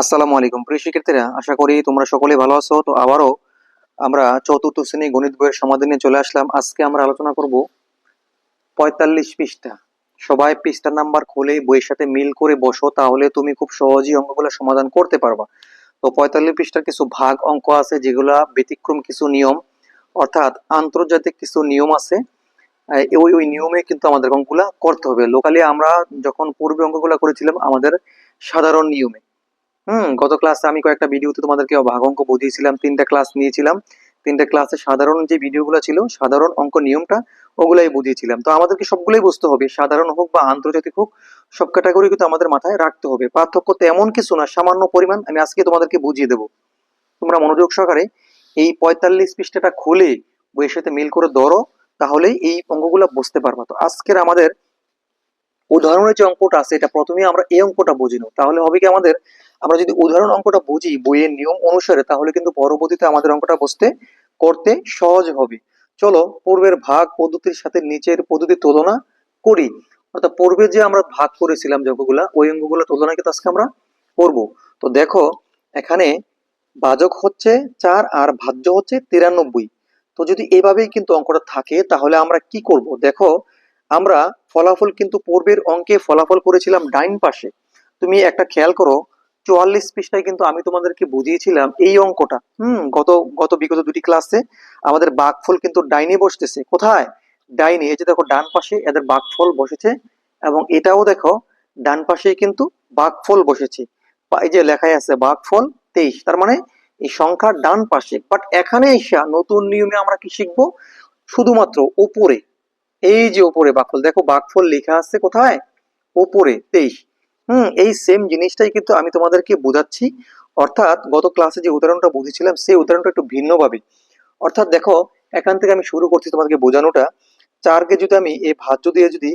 আসসালামু আলাইকুম। প্রিয় শিক্ষার্থীরা, আশা করি তোমরা সকলে ভালো আছো। তো আবারও আমরা চতুর্থ শ্রেণি গণিত বইয়ের সমাধান নিয়ে চলে আসলাম। আজকে আমরা আলোচনা করব পঁয়তাল্লিশ পৃষ্ঠা। সবাই পৃষ্ঠা নাম্বার খুলে বইয়ের সাথে মিল করে বসো, তাহলে তুমি খুব সহজেই অঙ্কগুলো সমাধান করতে পারবা। তো পঁয়তাল্লিশ পৃষ্ঠার কিছু ভাগ অঙ্ক আছে, যেগুলা ব্যতিক্রম কিছু নিয়ম, অর্থাৎ আন্তর্জাতিক কিছু নিয়ম আছে। ওই ওই নিয়মে কিন্তু আমাদের অঙ্কগুলা করতে হবে। লোকালি আমরা যখন পূর্বে অঙ্কগুলা করেছিলাম, আমাদের সাধারণ নিয়মে। হুম, গত ক্লাসে আমি কয়েকটা ভিডিওতে তোমাদেরকে ভাগ বুঝিয়েছিলাম, তিনটা ক্লাস নিয়েছিলাম। তিনটা ক্লাসে সাধারণ যে ভিডিওগুলো ছিল, সাধারণ অঙ্ক নিয়মটা, ওগুলাই বুঝিয়েছিলাম। তো আমাদেরকে সবগুলোই বুঝতে হবে, সাধারণ হোক বা আন্তর্জাতিক হোক, সব ক্যাটাগরি কিন্তু আমাদের মাথায় রাখতে হবে। পার্থক্য তেমন কিছু না, সামান্য পরিমাণ আমি আজকে তোমাদেরকে বুঝিয়ে দেবো। তোমরা মনোযোগ সহকারে এই পঁয়তাল্লিশ পৃষ্ঠাটা খুলে বইয়ের সাথে মিল করে ধরো, তাহলেই এই অঙ্কগুলো বুঝতে পারবা। তো আজকের আমাদের উদাহরণের যে অঙ্কটা আছে, এটা প্রথমে আমরা এই অঙ্কটা বুঝি তাহলে হবে কি আমাদের আমরা যদি উদাহরণ অঙ্কটা বুঝি, বইয়ের নিয়ম অনুসারে, তাহলে কিন্তু পরবর্তীতে আমাদের অঙ্কটা বসতে, করতে সহজ হবে। চলো পূর্বের ভাগ পদ্ধতির সাথে নিচের পদ্ধতি তুলনা করি। অর্থাৎ পূর্বে যে আমরা ভাগ করেছিলাম যে অঙ্কগুলা, ওই অঙ্কগুলো তুলনা কিন্তু আজকে আমরা করব। তো দেখো, এখানে ভাজক হচ্ছে চার আর ভাজ্য হচ্ছে তিরানব্বই। তো যদি এভাবেই কিন্তু অঙ্কটা থাকে, তাহলে আমরা কি করব? দেখো, আমরা ফলাফল কিন্তু পূর্বের অঙ্কে ফলাফল করেছিলাম ডাইন পাশে। তুমি একটা খেয়াল করো চুয়াল্লিশ পৃষ্ঠায় কিন্তু আমি তোমাদেরকে বুঝিয়েছিলাম এই অঙ্কটা। হুম, গত গত বিগত দুটি ক্লাসে আমাদের বাঘফল কিন্তু ডাইনে বসতেছে। কোথায়? ডাইনে, এই যে দেখো ডান পাশে এদের বাঘফল বসেছে এবং এটাও দেখো ডান পাশেই কিন্তু বাঘফল বসেছে। এই যে লেখায় আছে বাঘফল তেইশ, তার মানে এই সংখ্যার ডান পাশে। বাট এখানে এসে নতুন নিয়মে আমরা কি শিখব? শুধুমাত্র উপরে, এই যে উপরে বাঘফল, দেখো বাঘফল লেখা আছে কোথায়? উপরে, তেইশ। হুম, এই সেম জিনিসটাই কিন্তু আমি তোমাদেরকে বোঝাচ্ছি। অর্থাৎ গত ক্লাসে যে উদাহরণটা বুঝেছিলাম, সেই উদাহরণটা একটু ভিন্নভাবে। অর্থাৎ দেখো, এখান থেকে আমি শুরু করছি তোমাদেরকে বোঝানোটা। চারকে যদি আমি এই ভাজ্য দিয়ে যদি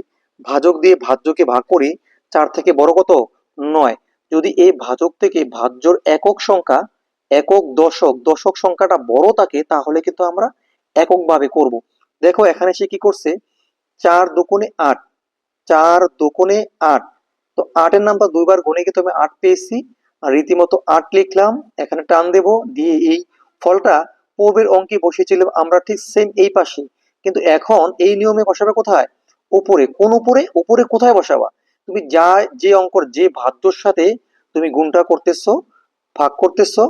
ভাজক দিয়ে ভাজ্যকে ভাগ করি, চার থেকে বড় কত? নয়। যদি এই ভাজক থেকে ভাজ্যর একক সংখ্যা, একক দশক দশক সংখ্যাটা বড় থাকে, তাহলে কিন্তু আমরা এককভাবে করব। দেখো, এখানে সে কি করছে? চার দুগুণে আট। চার দুগুণে আট। তো আটের নামটা দুইবার গুণে কিন্তু আমি আট পেয়েছি, আর রীতিমতো আট লিখলাম, এখানে টান দেব, দিয়ে এই ফলটা পূর্বের অঙ্কে বসিয়েছিলাম আমরা ঠিক সেম এই পাশে। কিন্তু এখন এই নিয়মে বসাবে কোথায়? উপরে। কোন উপরে? উপরে কোথায় বসাবা? তুমি যা, যে অঙ্কর যে ভাদ্যর সাথে তুমি গুণটা করতেছো, ভাগ করতেছো,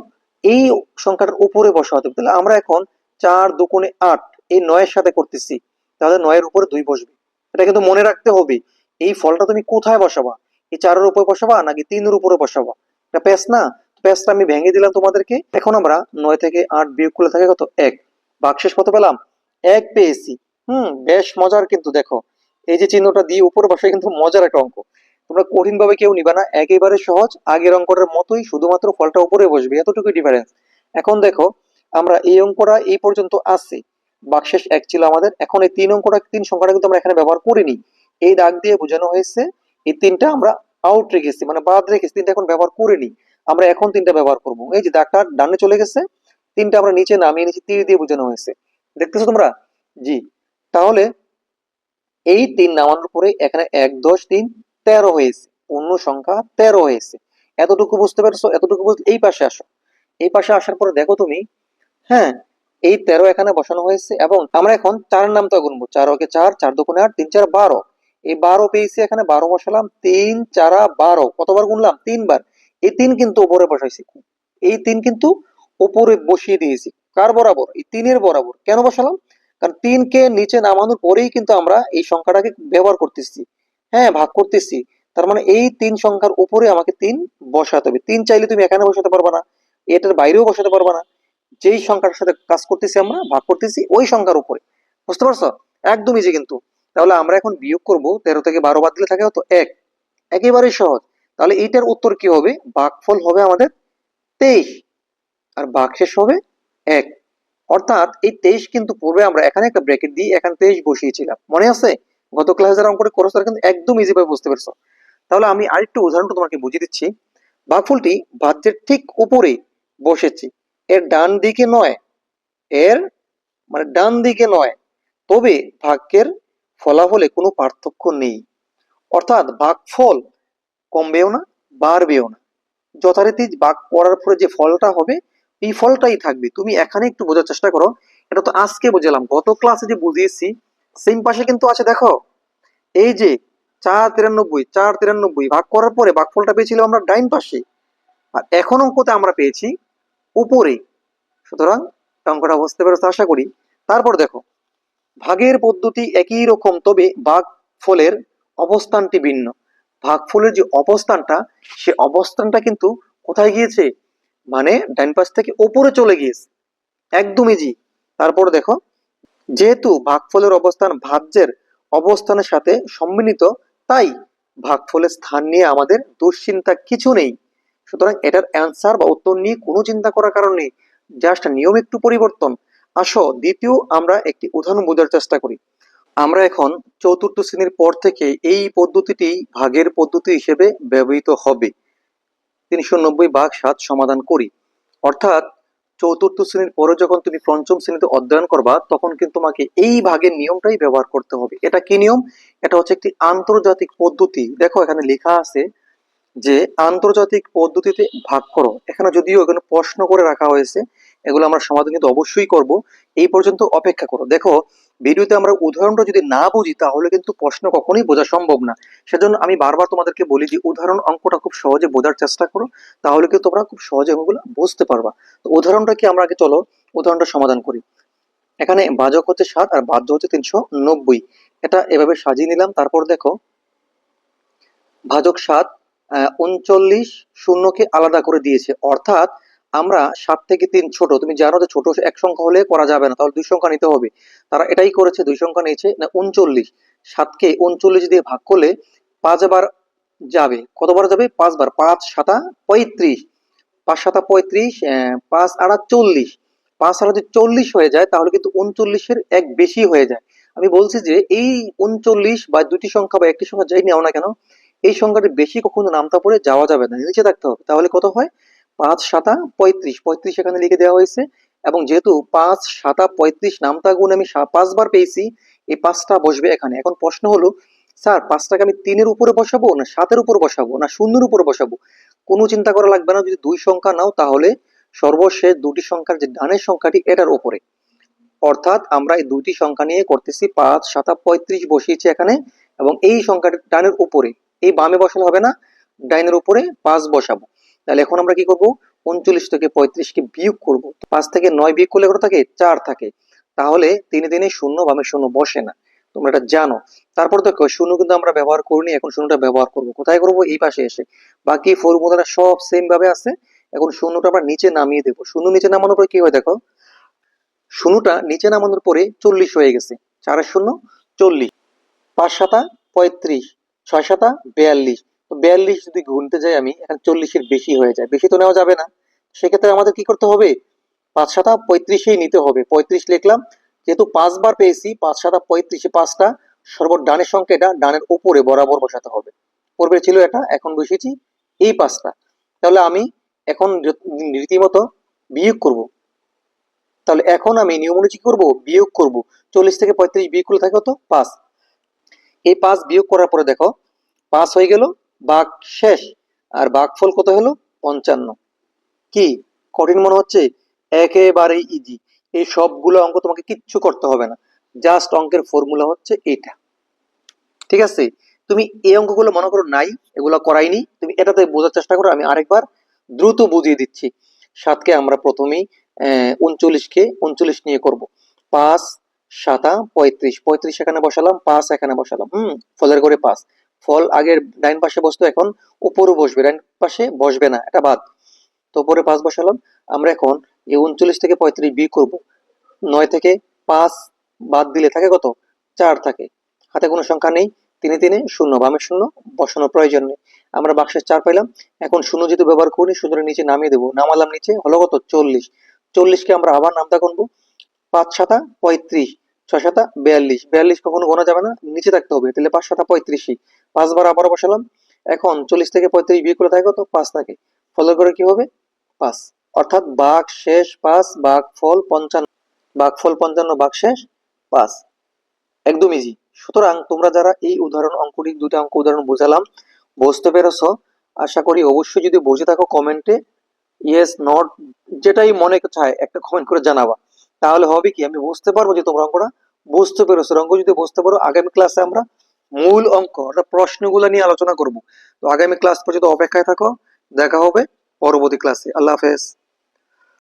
এই সংখ্যাটার উপরে বসাতে হবে তাহলে আমরা এখন চার দুগুণে আট, এই নয়ের সাথে করতেছি। তাহলে নয়ের উপরে দুই বসবে। এটা কিন্তু মনে রাখতে হবে, এই ফলটা তুমি কোথায় বসাবা? এই চারের উপরে বসাবা নাকি তিনের উপরে বসাবা? এটা প্যাস না? প্যাসটা আমি ভেঙে দিলাম তোমাদেরকে। এখন আমরা নয় থেকে আট বিয়োগ করলে থাকে কত? এক। বাকশেষ কত পেলাম? এক পেয়েছি। হুম, বেশ মজার কিন্তু দেখো। এই যে চিহ্নটা দিয়ে উপরে বসায় কিন্তু মজার একটা অঙ্ক। তোমরা কঠিন ভাবে কেউ নিবা না, একেবারে সহজ। আগের অঙ্কটার মতোই শুধুমাত্র ফলটা উপরে বসবে, এতটুকুই ডিফারেন্স এখন দেখো, আমরা এই অঙ্কটা এই পর্যন্ত আছে। বাকশেষ এক ছিল আমাদের। এখন এই তিন অঙ্কটা, তিন সংখ্যাটা কিন্তু আমরা এখানে ব্যবহার করিনি। এই দাগ দিয়ে বোঝানো হয়েছে, এই তিনটা আমরা আউট রেখেছি মানে বাদ রেখেছি, তিনটা এখন ব্যবহার করিনি আমরা এখন তিনটা ব্যবহার করব। এই যে দাগটা ডানে চলে গেছে, তিনটা আমরা নিচে নামিয়ে নিচে তীর দিয়ে বোঝানো হয়েছে। দেখতেছো তোমরা? জি। তাহলে এই তিন নামানোর পরে এখানে এক, দশ, তিন, তেরো হয়েছে। পূর্ণ সংখ্যা তেরো হয়েছে। এতটুকু বুঝতে পারছ? এতটুকু বুঝতে এই পাশে আসো। এই পাশে আসার পরে দেখো তুমি হ্যাঁ এই তেরো এখানে বসানো হয়েছে এবং আমরা এখন চারের নামটা গুনবো। চার ওকে চার চার দোকানে আট, তিন, চার, বারো। এই বারো পেয়েছি, এখানে বারো বসালাম, তিন, চারা, বারো। কতবার গুনলাম? তিনবার। এই তিন কিন্তু উপরে বসাইছি। এই তিন কিন্তু উপরে বসিয়ে দিয়েছি। কার বরাবর? এই তিনের বরাবর। কেন বসালাম? কারণ তিনকে নিচে নামানোর পরেই কিন্তু আমরা এই সংখ্যাটাকে ব্যবহার করতেছি। হ্যাঁ ভাগ করতেছি। তার মানে এই তিন সংখ্যার উপরে আমাকে তিন বসাতে হবে। তিন চাইলে তুমি এখানে বসাতে পারবা না, এটার বাইরেও বসাতে পারবা না। যেই সংখ্যাটার সাথে কাজ করতেছি আমরা, ভাগ করতেছি ওই সংখ্যার উপরে। বুঝতে পারছ? একদম ইজি কিন্তু। তাহলে আমরা এখন বিয়োগ করব তেরো থেকে বারো বাদ দিলে থাকে তো এক। একেবারেই সহজ। তাহলে এইটার উত্তর কি হবে? ভাগফল হবে আমাদের তেইশ। আর ভাগশেষ হবে এক। অর্থাৎ এই তেইশ কিন্তু পূর্বে আমরা এখানে একটা ব্র্যাকেট দিয়ে এখানে তেইশ বসিয়েছিলাম। মনে আছে? গত ক্লাসে যারা অঙ্কটা করছ তারা কিন্তু একদম ইজি ভাবে বুঝতে পারছ। তাহলে আমি আরেকটু উদাহরণটা তোমাকে বুঝিয়ে দিচ্ছি। ভাগফলটি ভাজ্যের ঠিক উপরে বসেছে। এর ডান দিকে নয়। এর মানে ডান দিকে নয়। তবে ভাগ্যের ফলাফলে কোনো পার্থক্য নেই। অর্থাৎ ভাগফল কমবেও না, বাড়বেও না। যথারীতি বাঘ পড়ার পরে যে ফলটা হবে, এই ফলটাই থাকবে। তুমি এখানে একটু বোঝার চেষ্টা করো। এটা তো আজকে বুঝলাম। গত ক্লাসে যে বুঝিয়েছি সেম পাশে কিন্তু আছে, দেখো। এই যে চার তিরানব্বই চার তিরানব্বই, ভাগ করার পরে ভাগফলটা পেয়েছিলাম আমরা ডাইন পাশে। আর এখন অঙ্কতে আমরা পেয়েছি উপরে। সুতরাং অঙ্কটা বুঝতে পেরেছ, আশা করি। তারপর দেখো ভাগের পদ্ধতি একই রকম, তবে ভাগ ফলের অবস্থানটি ভিন্ন। ভাগফলের যে অবস্থানটা, সে অবস্থানটা কিন্তু কোথায় গিয়েছে? মানে ডাইন পাশ থেকে ওপরে চলে গিয়েছে। একদমই জি তারপর দেখো, যেহেতু ভাগফলের অবস্থান ভাজ্যের অবস্থানের সাথে সম্মিলিত, তাই ভাগফলের স্থান নিয়ে আমাদের দুশ্চিন্তা কিছু নেই। সুতরাং এটার অ্যান্সার বা উত্তর নিয়ে কোনো চিন্তা করার কারণ নেই। জাস্ট নিয়ম একটু পরিবর্তন। আসো, দ্বিতীয় আমরা একটি উদাহরণ বোঝার চেষ্টা করি। আমরা এখন চতুর্থ শ্রেণির পর থেকে এই পদ্ধতিটি ভাগের পদ্ধতি হিসেবে ব্যবহৃত হবে। তিনশো নব্বই ভাগ সাত সমাধান করি। অর্থাৎ চতুর্থ শ্রেণির পরে যখন তুমি পঞ্চম শ্রেণীতে অধ্যয়ন করবা, তখন কিন্তু তোমাকে এই ভাগের নিয়মটাই ব্যবহার করতে হবে। এটা কি নিয়ম? এটা হচ্ছে একটি আন্তর্জাতিক পদ্ধতি। দেখো, এখানে লেখা আছে যে আন্তর্জাতিক পদ্ধতিতে ভাগ করো। এখানে যদিও এখানে প্রশ্ন করে রাখা হয়েছে এগুলো আমরা সমাধান কিন্তু অবশ্যই করব। এই পর্যন্ত অপেক্ষা করো। দেখো, ভিডিওতে আমরা উদাহরণটা যদি না বুঝি, তাহলে কিন্তু প্রশ্ন কখনোই বোঝা সম্ভব না। সেজন্য আমি বারবার তোমাদেরকে বলি যে, উদাহরণ অঙ্কটা খুব সহজে বোঝার চেষ্টা করো। তাহলে কিন্তু তোমরা খুব সহজে অঙ্কগুলো বুঝতে পারবা। তো উদাহরণটা কি আমরা আগে চলো, উদাহরণটা সমাধান করি। এখানে বাজক হচ্ছে সাত আর বাহ্য হচ্ছে তিনশো নব্বই। এটা এভাবে সাজিয়ে নিলাম। তারপর দেখো ভাজক সাত উনচল্লিশ শূন্যকে আলাদা করে দিয়েছে। অর্থাৎ আমরা সাত থেকে তিন ছোট, তুমি জানো যে ছোট এক সংখ্যা হলে করা যাবে না, তাহলে দুই সংখ্যা নিতে হবে। তারা এটাই করেছে, দুই সংখ্যা নিয়েছে, না উনচল্লিশ। সাতকে উনচল্লিশ দিয়ে ভাগ করলে পাঁচবার যাবে। কতবার যাবে? পাঁচবার। পাঁচ সাতা পঁয়ত্রিশ। পাঁচ সাতা পঁয়ত্রিশ পাঁচ আড়া চল্লিশ। পাঁচ আড়া যদি চল্লিশ হয়ে যায়, তাহলে কিন্তু উনচল্লিশের এক বেশি হয়ে যায়। আমি বলছি যে এই উনচল্লিশ বা দুটি সংখ্যা বা একটি সংখ্যা যাই নেও না কেন, এই সংখ্যাটি বেশি কখনো নামতা পড়ে যাওয়া যাবে না, নিচে থাকতে হবে। তাহলে কত হয়? পাঁচ সাতা পঁয়ত্রিশ পঁয়ত্রিশ এখানে লিখে দেওয়া হয়েছে। এবং যেহেতু পাঁচ সাতা পঁয়ত্রিশ নামতা গুণ আমি পাঁচবার পেয়েছি, এই পাঁচটা বসবে এখানে। এখন প্রশ্ন হলো, স্যার, পাঁচটাকে আমি তিনের উপরে বসাবো না সাতের উপর বসাবো না শূন্যের উপরে বসাবো? কোনো চিন্তা করা লাগবে না, যদি দুই সংখ্যা নাও তাহলে সর্বশেষ দুটি সংখ্যার যে ডানের সংখ্যাটি, এটার উপরে। অর্থাৎ আমরা এই দুইটি সংখ্যা নিয়ে করতেছি পাঁচ সাতা পঁয়ত্রিশ বসিয়েছি এখানে, এবং এই সংখ্যাটি ডানের উপরে। এই বামে বসালে হবে না, ডাইনের উপরে পাঁচ বসাবো। তাহলে এখন আমরা কি করব? উনচল্লিশ থেকে পঁয়ত্রিশকে বিয়োগ করব। পাঁচ থেকে নয় বিয়োগ করলে কত থাকে? চার থাকে। তাহলে তিনে দিনে শূন্য বামে শূন্য বসে না। তোমরা এটা জানো। তারপর দেখো, শূন্য কিন্তু আমরা ব্যবহার করিনি, এখন শূন্যটা ব্যবহার করব। কোথায় করব? এই পাশে এসে। বাকি ফর্মুলাটা সব সেম ভাবে আছে। এখন শূন্যটা আমরা নিচে নামিয়ে দেবো। শূন্য নিচে নামানোর পরে কি হয় দেখো? শূন্যটা নিচে নামানোর পরে চল্লিশ হয়ে গেছে। চারের শূন্য, চল্লিশ। পাঁচ সাতা, পঁয়ত্রিশ। ছয় সাতা, বিয়াল্লিশ। তো বিয়াল্লিশ যদি গুনতে যাই আমি, এখন চল্লিশের বেশি হয়ে যায়। বেশি তো নেওয়া যাবে না। সেক্ষেত্রে আমাদের কি করতে হবে? পাঁচ সাতা পঁয়ত্রিশেই নিতে হবে। পঁয়ত্রিশ লিখলাম, যেহেতু পাঁচবার পেয়েছি, পাঁচ সাতা পঁয়ত্রিশে পাঁচটা সর্ব ডানের সংখ্যা এটা ডানের উপরে বরাবর বসাতে হবে। পূর্বে ছিল এটা, এখন বসিয়েছি এই পাঁচটা। তাহলে আমি এখন রীতিমতো বিয়োগ করব। তাহলে এখন আমি নিয়ম অনুযায়ী করব? বিয়োগ করব। চল্লিশ থেকে পঁয়ত্রিশ বিয়োগ করলে থাকে কত? পাঁচ। এই পাঁচ বিয়োগ করার পরে দেখো, পাঁচ হয়ে গেল বাঘ শেষ। আর বাঘফল কত হলো? পঞ্চান্ন। কি? কঠিন মনে হচ্ছে? একেবারেই ইজি এই সবগুলো অঙ্ক তোমাকে কিচ্ছু করতে হবে না। জাস্ট অঙ্কের ফর্মুলা হচ্ছে এটা। ঠিক আছে? তুমি এই অঙ্কগুলো মনে করো নাই, এগুলো করাইনি। তুমি এটাতে বোঝার চেষ্টা করো, আমি আরেকবার দ্রুত বুঝিয়ে দিচ্ছি। সাতকে আমরা প্রথমেই উনচল্লিশকে উনচল্লিশ নিয়ে করব। পাঁচ, সাতা, পঁয়ত্রিশ। পঁয়ত্রিশ এখানে বসালাম, পাঁচ এখানে বসালাম। হুম, ফলের করে পাঁচ। ফল আগের ডাইন পাশে বসতো, এখন উপরে বসবে, ডাইন পাশে বসবে না, এটা বাদ। তো উপরে পাঁচ বসালাম, আমরা এখন এই উনচল্লিশ থেকে পঁয়ত্রিশ বি করব। নয় থেকে পাঁচ বাদ দিলে থাকে কত? চার থাকে। হাতে কোনো সংখ্যা নেই, তিনে তিনে শূন্য, বামে শূন্য, বসানোর প্রয়োজন নেই। আমরা বাক্সের চার পাইলাম, এখন শূন্য যেহেতু ব্যবহার করি শূন্যের নিচে নামিয়ে দেবো। নামালাম নিচে, হলো কত? চল্লিশ। চল্লিশকে আমরা আবার নামতা গুনবো, পাঁচ সাতা পঁয়ত্রিশ। ছয় বিয়াল্লিশ। বিয়াল্লিশ কখনো গোনা যাবে না, নিচে থাকতে হবে। তাহলে পাঁচ সাতা পঁয়ত্রিশই। পাঁচবার আবার বসালাম। এখন চল্লিশ থেকে পঁয়ত্রিশ বিয়ে করে থাকে কত? পাঁচ থাকে। ফলের করে কি হবে? পাঁচ। অর্থাৎ বাঘ শেষ পাঁচ, বাঘ ফল পঞ্চান্ন। বাঘ ফল পঞ্চান্ন, বাঘ শেষ পাঁচ। একদম ইজি সুতরাং তোমরা যারা এই উদাহরণ অঙ্কটি দুটো অঙ্ক উদাহরণ বোঝালাম, বুঝতে পেরেছ? আশা করি অবশ্যই যদি বুঝে থাকো কমেন্টে ইয়েস নট যেটাই মনে চায়, একটা কমেন্ট করে জানাবা। তাহলে হবে কি? আমি বুঝতে পারব যে তোমার অঙ্কটা বুঝতে পেরেছ। অঙ্ক যদি বুঝতে পারো, আগামী ক্লাসে আমরা মূল অঙ্ক অর্থাৎ প্রশ্নগুলো নিয়ে আলোচনা করব। তো আগামী ক্লাস পর্যন্ত অপেক্ষায় থাকো। দেখা হবে পরবর্তী ক্লাসে আল্লাহ হাফেজ।